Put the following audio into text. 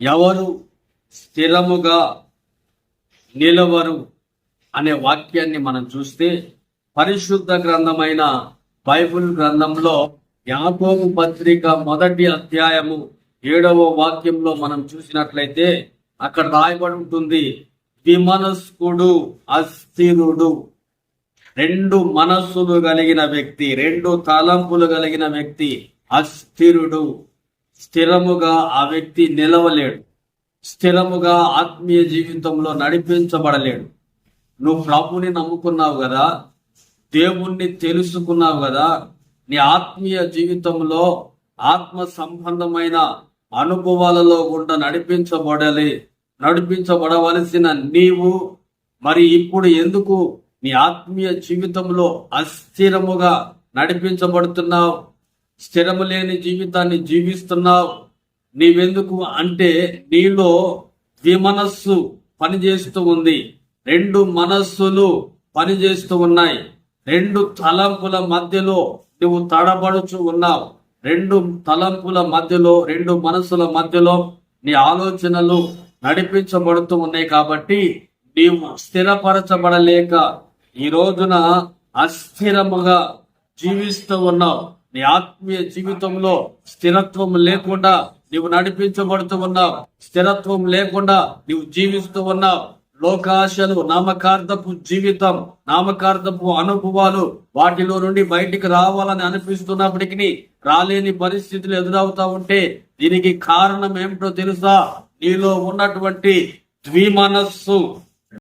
ఎవరు స్థిరముగా నిలవరు అనే వాక్యాన్ని మనం చూస్తే పరిశుద్ధ గ్రంథమైన బైబిల్ గ్రంథంలో యాకోబు పత్రిక మొదటి అధ్యాయము ఏడవ వాక్యంలో మనం చూసినట్లయితే అక్కడ రాయబడి ఉంటుంది విమనస్కుడు అస్థిరుడు. రెండు మనస్సులు కలిగిన వ్యక్తి రెండు తలంపులు కలిగిన వ్యక్తి అస్థిరుడు. స్థిరముగా ఆ వ్యక్తి నిలవలేడు. స్థిరముగా ఆత్మీయ జీవితంలో నడిపించబడలేడు. నువ్వు ప్రభుని నమ్ముకున్నావు కదా? దేవుణ్ణి తెలుసుకున్నావు కదా? నీ ఆత్మీయ జీవితంలో ఆత్మ సంబంధమైన అనుభవాలలో గుండా నడిపించబడాలి నడిపించబడవలసిన నీవు మరి ఇప్పుడు ఎందుకు నీ ఆత్మీయ జీవితంలో అస్థిరముగా నడిపించబడుతున్నావు? స్థిరము లేని జీవితాన్ని జీవిస్తున్నావు. నీవెందుకు? అంటే నీలో ద్విమనస్సు పనిచేస్తూ ఉంది. రెండు మనస్సులు పనిచేస్తూ ఉన్నాయి. రెండు తలంపుల మధ్యలో నువ్వు తడబడుచు ఉన్నావు. రెండు తలంపుల మధ్యలో రెండు మనసుల మధ్యలో నీ ఆలోచనలు నడిపించబడుతూ ఉన్నాయి కాబట్టి నీవు స్థిరపరచబడలేక ఈ రోజున అస్థిరముగా జీవిస్తూ ఉన్నావు. నీ ఆత్మీయ జీవితంలో స్థిరత్వం లేకుండా నీవు నడిపించబడుతూ ఉన్నావు స్థిరత్వం లేకుండా నీవు జీవిస్తూ ఉన్నావు లోకాశలు నామకార్థపు జీవితం నామకార్థపు అనుభవాలు వాటిలో నుండి బయటికి రావాలని అనిపిస్తున్నప్పటికీ రాలేని పరిస్థితులు ఎదురవుతా ఉంటే దీనికి కారణం ఏమిటో తెలుసా? నీలో ఉన్నటువంటి ద్విమనస్సు.